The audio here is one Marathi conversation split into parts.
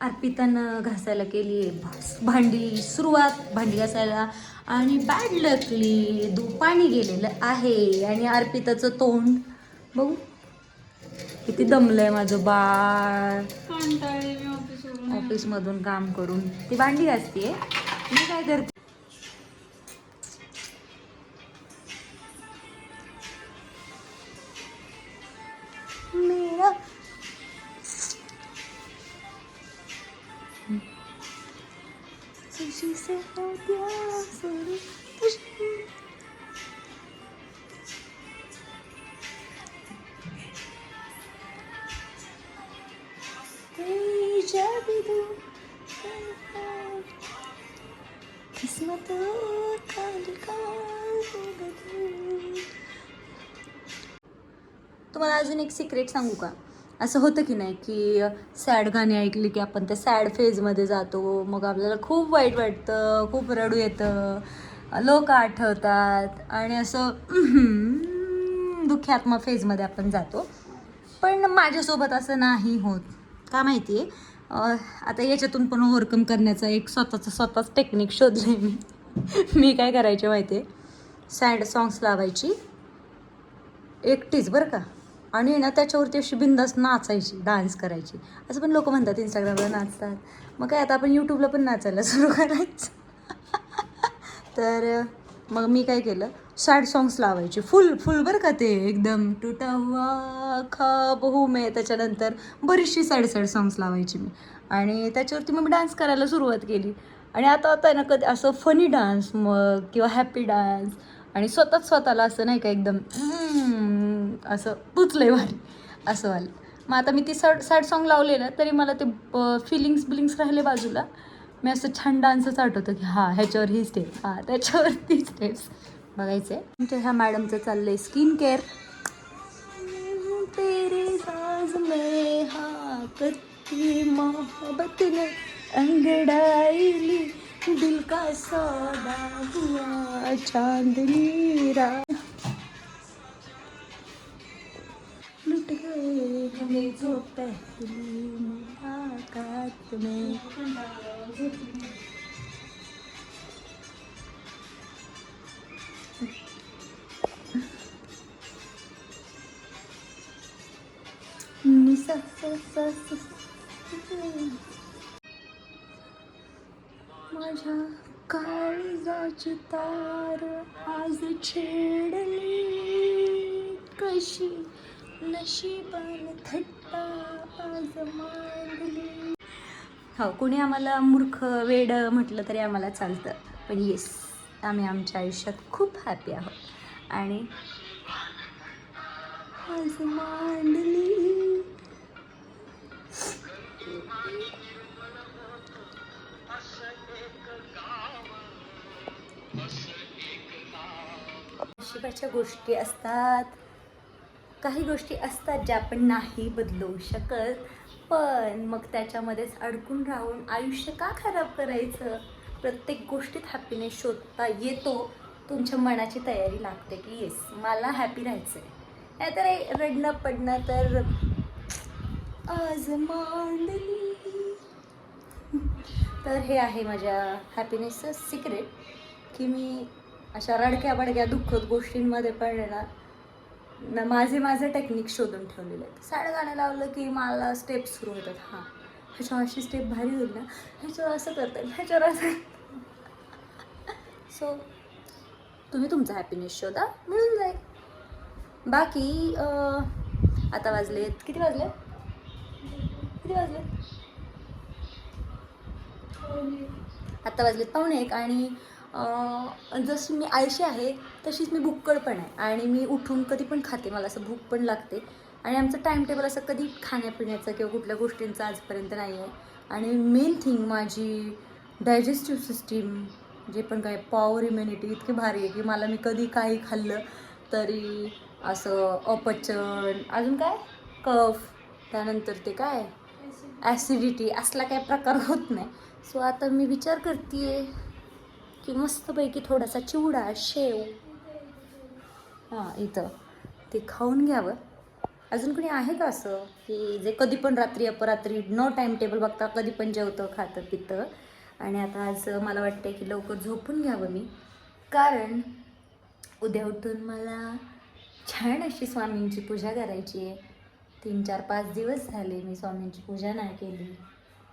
अर्पितानं घासायला केली आहे भांडी सुरुवात भांडी घासायला. आणि बॅड लकली दू पाणी गेलेलं आहे. आणि अर्पिताचं तोंड बघू. किती दमलंय माझं बाळ. ऑफिसमधून काम करून. ती भांडी घासते मी काय करते? मेरा खुशी से हो गया शुरू, खुशी तेरी जादू किस्मत का लिखा तुम्हाला अजून एक सिक्रेट सांगू का असं होतं की नाही की सॅड गाणी ऐकली की आपण त्या सॅड फेजमध्ये जातो मग आपल्याला खूप वाईट वाटतं खूप रडू येतं लोक आठवतात आणि असं दुःख्यात्मा फेजमध्ये आपण जातो. पण माझ्यासोबत असं नाही होत. का माहिती आहे आता याच्यातून पण ओव्हरकम करण्याचा एक स्वतःचं स्वतःच टेक्निक शोधले मी. मी काय करायचे माहिती आहे सॅड सॉंग्स लावायची. एकटीच बरं का? आणि ना त्याच्यावरती अशी बिंदास नाचायची डान्स करायची. असं पण लोक म्हणतात इंस्टाग्रामला नाचतात. मग काय आता आपण यूट्यूबला पण नाचायला सुरू करायचं. तर मग मी काय केलं? सॅड सॉंग्स लावायचे. फुल फुल बरं का ते? एकदम तुटा हुआ खाब मे. त्याच्यानंतर बरीचशी सॅड सॅड सॉंग्स लावायची मी. आणि त्याच्यावरती मग मी डान्स करायला सुरुवात केली. आणि आता आता ना कधी असं फनी डान्स मग किंवा हॅपी डान्स आणि स्वतःच स्वतःला असं नाही का एकदम असं पुचलंय भारी असं वालं. मग आता मी ती सॅड सॅड सॉन्ग लावले ना तरी मला ते फिलिंग्स बिलिंग्स राहिले बाजूला. मी असं छान डान्सच आठवतं की हां ह्याच्यावर ही स्टेप हां त्याच्यावर ती स्टेप्स बघायचं आहे आमच्या ह्या मॅडमचं चाललं आहे स्किन केअर तेरे दिल का सौदा हुआ चांदनी रात। लुट गए हमें जो पहली मुलाकात में निसा सा सा सा माझ्या काळजाची तार आज छेडली कशी नशिबान थट्टा आज मांडली. हो कोणी आम्हाला मूर्ख वेड म्हटलं तरी आम्हाला चालतं. पण येस आम्ही आमच्या आयुष्यात खूप हॅपी आहोत. आणि आज मांडली. नशिबाच्या गोष्टी असतात. काही गोष्टी असतात ज्या आपण नाही बदलवू शकत पण मग त्याच्यामध्येच अडकून राहून आयुष्य का खराब करायचं? प्रत्येक गोष्टीत हॅपीनेस शोधता येतो. तुमच्या मनाची तयारी लागते की येस मला हॅपी राहायचं आहे नाहीतर रडणं पडणं तर आज मांडली. तर हे आहे माझ्या हॅपीनेसचं सिक्रेट की मी अशा रडक्या बडक्या दुःखद गोष्टींमध्ये पण माझे माझे टेक्निक शोधून ठेवलेले आहेत. साडं गाणं लावलं की मला स्टेप सुरू होतात. हां. ह्याच्यावर अशी स्टेप भारी होईल ना? ह्याच्यावर असं करता येईल ह्याच्यावर असं. सो तुम्ही तुमचा हॅपीनेस शोधा. मिळून जाईल. बाकी आता वाजलेत. किती वाजले किती वाजले आत्ता वाजलेत पाहुणे एक आणि जशी मी आळशी आहे तशीच मी भुक्कड पण आहे. आणि मी उठून कधी पण खाते मला असं भूक पण लागते. आणि आमचं टाईम टेबल असं कधी खाण्यापिण्याचं किंवा कुठल्या गोष्टींचं आजपर्यंत नाही आहे. आणि मेन थिंग माझी डायजेस्टिव्ह सिस्टीम जे पण काय पॉवर इम्युनिटी इतकी भारी आहे की मला मी कधी काही खाल्लं तरी असं अपचन अजून काय? कफ त्यानंतर ते काय? ॲसिडिटी असला काही प्रकार होत नाही. सो आता मी विचार करते की मस्तपैकी थोडासा चिवडा शेव. हां इथं. ते खाऊन घ्यावं. अजून कोणी आहे का असं? की जे कधी पण रात्री अपरात्री नो टाईम टेबल बघता कधी पण जेवतं खातं पितं. आणि आता आज मला वाटतं की लवकर झोपून घ्यावं मी. कारण उद्या उठून मला छान अशी स्वामींची पूजा करायची आहे. तीन चार पाच दिवस झाले मी स्वामींची पूजा नाही केली.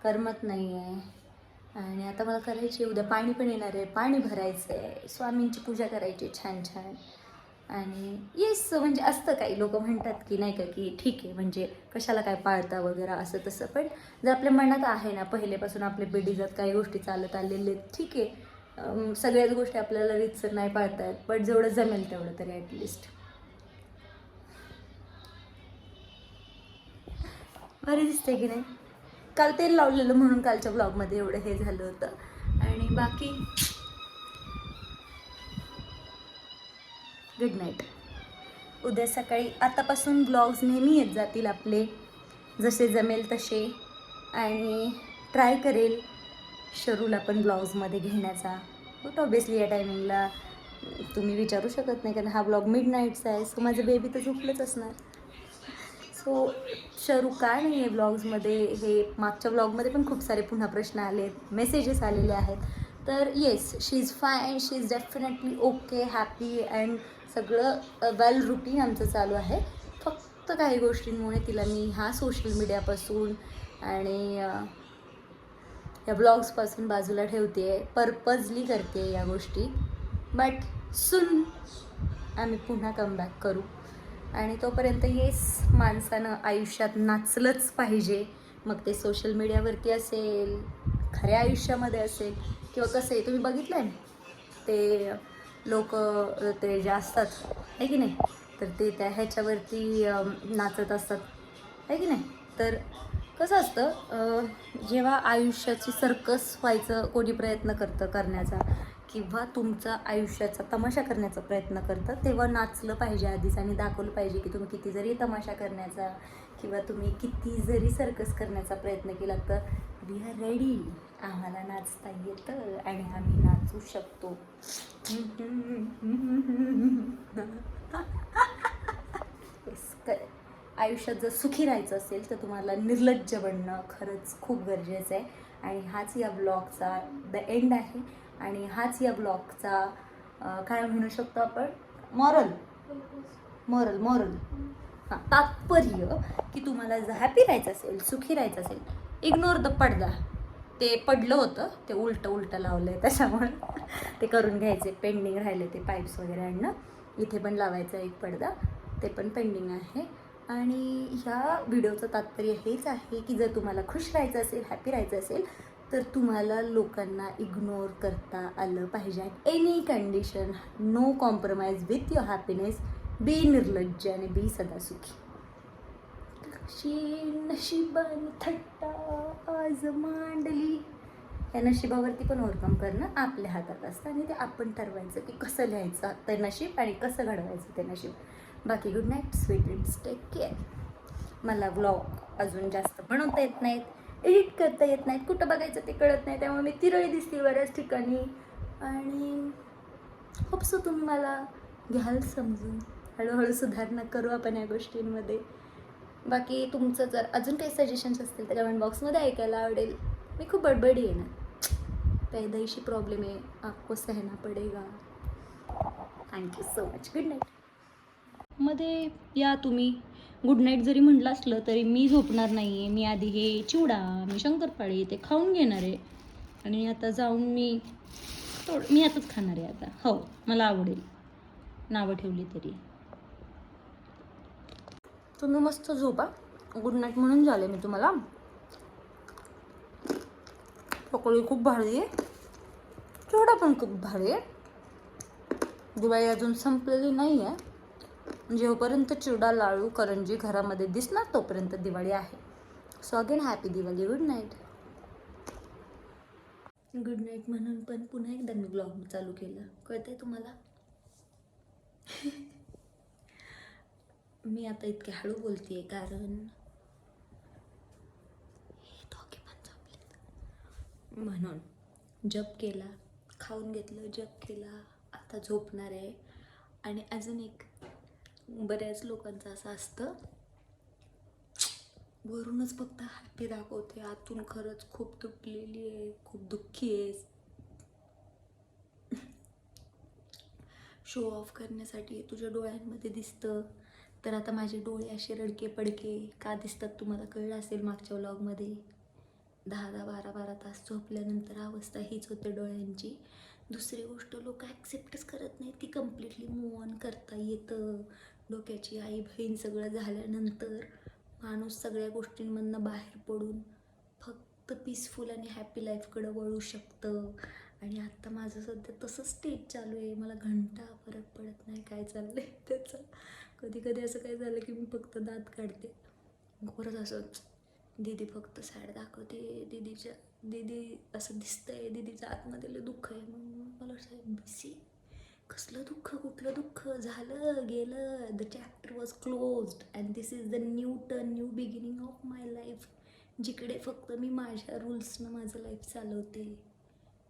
करमत नाही आहे आणि आता मला करायची आहे. उद्या पाणी पण येणार आहे पाणी भरायचं आहे स्वामींची पूजा करायची आहे छान छान. आणि येस म्हणजे असतं काही लोक म्हणतात की नाही का की ठीक आहे म्हणजे कशाला काय पाळता वगैरे असं तसं. पण जर आपल्या मनात आहे ना पहिलेपासून आपल्या पिढीजात काही गोष्टी चालत आलेले आहेत, ठीक आहे. सगळ्याच गोष्टी आपल्याला रीतसर नाही पाळतात पण जेवढं जमेल तेवढं तरी ॲटलिस्ट भारी दिसते की नाही? काल तेल लावलेलं म्हणून कालच्या ब्लॉगमध्ये एवढं हे झालं होतं. आणि बाकी गुड नाईट उद्या सकाळी आतापासून ब्लॉग्स नेहमी येत जातील आपले. जसे जमेल तसे. आणि ट्राय करेल शरूला पण ब्लॉग्समध्ये घेण्याचा. बट ऑबियसली या टायमिंगला तुम्ही विचारू शकत नाही कारण हा ब्लॉग मिड नाईटचा आहे सो माझं बेबी तर झोपलंच असणार. सो शरू काय नाही आहे ब्लॉग्समध्ये हे मागच्या ब्लॉगमध्ये पण खूप सारे पुन्हा प्रश्न आले मेसेजेस आलेले आहेत. तर yes she is fine she is definitely okay happy and सगळं वेल रुटीन आमचं चालू आहे. फक्त काही गोष्टींमुळे तिला मी ह्या सोशल मीडियापासून आणि या ब्लॉग्सपासून बाजूला ठेवते आहे पर्पजली करते या गोष्टी. बट सुन आम्ही पुन्हा कमबॅक करू. आणि तोपर्यंत येस माणसानं आयुष्यात नाचलंच पाहिजे. मग ते सोशल मीडियावरती असेल खऱ्या आयुष्यामध्ये असेल किंवा कसं आहे तुम्ही बघितलं आहे ते लोक ते जे असतात आहे की नाही? तर ते त्या ह्याच्यावरती नाचत असतात आहे की नाही? तर कसं असतं जेव्हा आयुष्याची सर्कस व्हायचं कोणी प्रयत्न करतं करण्याचा किंवा तुमचा आयुष्याचा तमाशा करण्याचा प्रयत्न करतं तेव्हा नाचलं पाहिजे आधीच आणि दाखवलं पाहिजे की तुम्ही किती जरी तमाशा करण्याचा किंवा तुम्ही किती जरी सर्कस करण्याचा प्रयत्न केला तर वी आर रेडी आम्हाला नाचता येतं आणि आम्ही नाचू शकतो. आयुष्यात जर सुखी राहायचं असेल तर तुम्हाला निर्लज्ज बनणं खरंच खूप गरजेचं आहे. आणि हाच या ब्लॉगचा द एंड आहे. आणि हाच या ब्लॉगचा काय म्हणू शकतो आपण? मॉरल. Moral moral. हां तात्पर्य की तुम्हाला जर हॅपी राहायचं असेल सुखी राहायचं असेल इग्नोर द पडदा. ते पडलं होतं ते उलटं उलटं लावलं आहे त्याच्यामुळे. ते करून घ्यायचे पेंडिंग राहिले ते पाईप्स वगैरे आणणं. इथे पण लावायचा एक पडदा ते पण पेंडिंग आहे. आणि ह्या व्हिडिओचं तात्पर्य हेच आहे की जर तुम्हाला खुश राहायचं असेल हॅपी राहायचं असेल तर तुम्हाला लोकांना इग्नोर करता आलं पाहिजे. At any condition no compromise with your happiness be निर्लज्ज आणि बी सदा सुखी कशी थट्टा आज मांडली. या नशिबावरती पण ओव्हरकम करणं आपल्या हातात असतं आणि ते आपण ठरवायचं की कसं लिहायचं ते नशीब आणि कसं घडवायचं ते नशीब. बाकी good night sweet it's take care मला व्लॉग अजून जास्त बनवता येत नाहीत. एडिट करता येत नाहीत. कुठं बघायचं ते कळत नाही. त्यामुळे मी तिरळी दिसते बऱ्याच ठिकाणी. आणि होपसो तुम्ही मला घ्याल समजून. हळूहळू सुधारणा करू आपण या गोष्टींमध्ये. बाकी तुमचं जर अजून काही सजेशन्स असतील तर कमेंट बॉक्समध्ये ऐकायला आवडेल. मी खूप बडबडी आहे ना. पैदाईशी प्रॉब्लेम आहे. आपको सहना पडेगा. Thank you so much good नाईटमध्ये या तुम्ही. गुड नाईट जरी म्हटलं असलं तरी मी झोपणार नाही आहे मी आधी हे चिवडा मी शंकरपाळी ते खाऊन घेणार आहे. आणि आता जाऊन मी थोडं मी आताच खाणार आहे आता. हो मला आवडेल. नावं ठेवली तरी. तुम्ही मस्त झोपा. गुड नाईट म्हणून झाले मी तुम्हाला. पकोडी खूप भारी आहे. चिवडा पण खूप भारी आहे. दिवाळी अजून संपलेली नाही आहे जेव्हापर्यंत चिवडा लाडू करंजी घरामध्ये दिसणार तोपर्यंत दिवाळी आहे. So again happy Diwali good night good night म्हणून पण पुन्हा एकदा मी ब्लॉग चालू केलं. कळतंय तुम्हाला? मी आता इतके हळू बोलतेय कारण हे दोघे पण झोपलेत म्हणून जप केला खाऊन घेतलं जप केला आता झोपणार आहे. आणि अजून एक बऱ्याच लोकांचं असं असतं. वरूनच फक्त हॅपी दाखवते. आतून खरंच खूप तुटलेली आहे खूप दुःखी आहे. शो ऑफ करण्यासाठी तुझ्या डोळ्यांमध्ये दिसतं. तर आता माझे डोळे असे रडके पडके का दिसतात तुम्हाला कळलं असेल मागच्या व्लॉगमध्ये दहा दहा बारा बारा तास झोपल्यानंतर अवस्था हीच होते डोळ्यांची. दुसरी गोष्ट लोक ॲक्सेप्टच करत नाही ती कम्प्लिटली मूव ऑन करता येतं. डोक्याची आई बहीण सगळं झाल्यानंतर माणूस सगळ्या गोष्टींमधनं बाहेर पडून फक्त पीसफुल आणि हॅपी लाईफकडं वळू शकतं. आणि आत्ता माझं सध्या तसं स्टेज चालू आहे. मला घंटा फरक पडत नाही काय चाललं आहे त्याचं. कधी कधी असं काय झालं की मी फक्त दात काढते. खरंच असंच दीदी फक्त सॅड दाखवते. दीदीच्या दीदी असं दिसतंय. दीदीच्या आतमध्ये दुःख आहे. मग मला असं बिसी कसलं दुःख कुठलं दुःख? झालं गेलं. The chapter was closed and this is the new turn new beginning of my life जिकडे फक्त मी माझ्या रूल्सनं माझं लाईफ चालवते.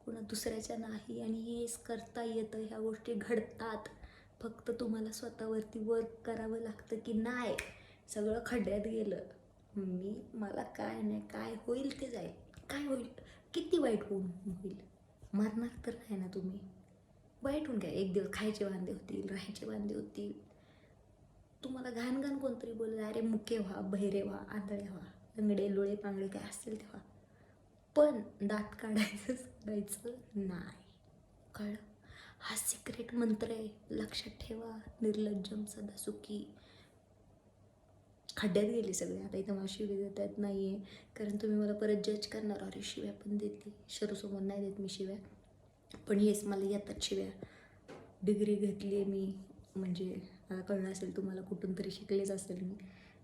कुणा दुसऱ्याच्या नाही आणि हेच करता येतं. ह्या गोष्टी घडतात. फक्त तुम्हाला स्वतःवरती वर्क करावं लागतं की नाही? सगळं खड्ड्यात गेलं. मी मला काय नाही काय होईल ते जाईल. काय होईल? किती वाईट होऊन होईल? मारणार तर नाही ना तुम्ही? वाईट होऊन काय एक दिवस खायचे वांदे होतील राहायचे वांदे होतील. तुम्हाला घाण घाण कोणतरी बोललं अरे मुके व्हा बहिरे व्हा आंधळे व्हा लंगडे लोळे पांगडे काय असतील तेव्हा. पण दात काढायचं सोडायचं नाही. कळलं? हा सिक्रेट मंत्र आहे. लक्षात ठेवा. निर्लज्जम सदा सुखी. खड्ड्यात गेली सगळे. आता इथं मला शिवी देतात येत नाही आहे कारण तुम्ही मला परत जज करणार. अरे शिव्या पण देते. शरूसमोर नाही देत मी शिव्या. पण येस मला येतात शिव्या डिग्री घेतली आहे मी. म्हणजे मला कळलं असेल तुम्हाला कुठून तरी शिकलेच असेल मी.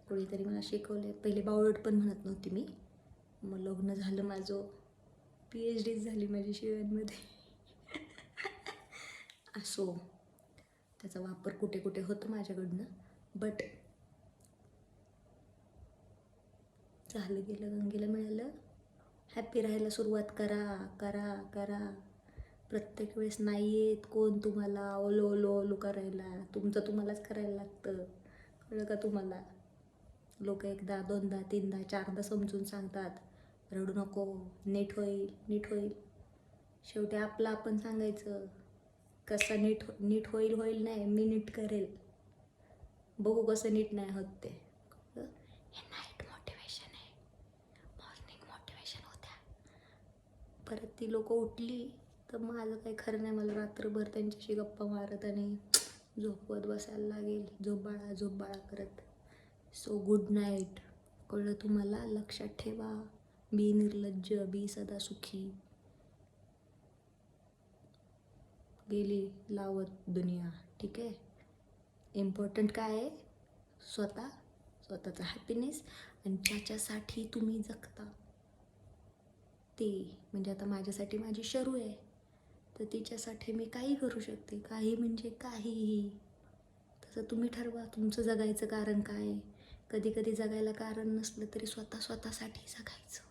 कोणीतरी मला शिकवले पहिले बावळट पण म्हणत नव्हती मी. मग लग्न झालं माझं. पी एच डीच झाली माझी शिव्यांमध्ये. असो. त्याचा वापर कुठे कुठे होतो माझ्याकडनं. बट झालं गेलं गंगेला मिळालं. हॅपी राहायला सुरुवात करा करा करा. प्रत्येक वेळेस नाही येत कोण तुम्हाला? ओलो ओलो ओलो करायला. तुमचं तुम्हालाच करायला लागतं. कळलं का तुम्हाला? लोक एकदा दोनदा तीनदा चारदा समजून सांगतात. रडू नको. नीट होईल नीट होईल. शेवटी आपलं आपण सांगायचं. कसं नीट हो- नीट होईल होईल नाही मी नीट करेल. बघू कसं नीट नाही होत ते. हे नाईट मोटिवेशन आहे. मॉर्निंग मोटिवेशन होत्या. परत ती लोक उठली. तर माझं काही खरं नाही. मला रात्रभर त्यांच्याशी गप्पा मारत आणि झोपवत बसायला लागेल. झोपाळा झोपाळा करत. सो गुड नाईट कळलं तुम्हाला? लक्षात ठेवा. बी निर्लज्ज बी सदा सुखी. गेली लावत दुनिया. ठीक आहे? इम्पॉर्टंट काय आहे? स्वतः? स्वतःचा हॅपीनेस आणि ज्याच्यासाठी तुम्ही जगता. ते. म्हणजे आता माझ्यासाठी माझी शरू आहे. तर तिच्यासाठी मी काही करू शकते. काही म्हणजे काहीही. तसं तुम्ही ठरवा तुमचं जगायचं कारण काय? आहे कधी कधी जगायला कारण नसलं तरी स्वतः स्वतःसाठी जगायचं.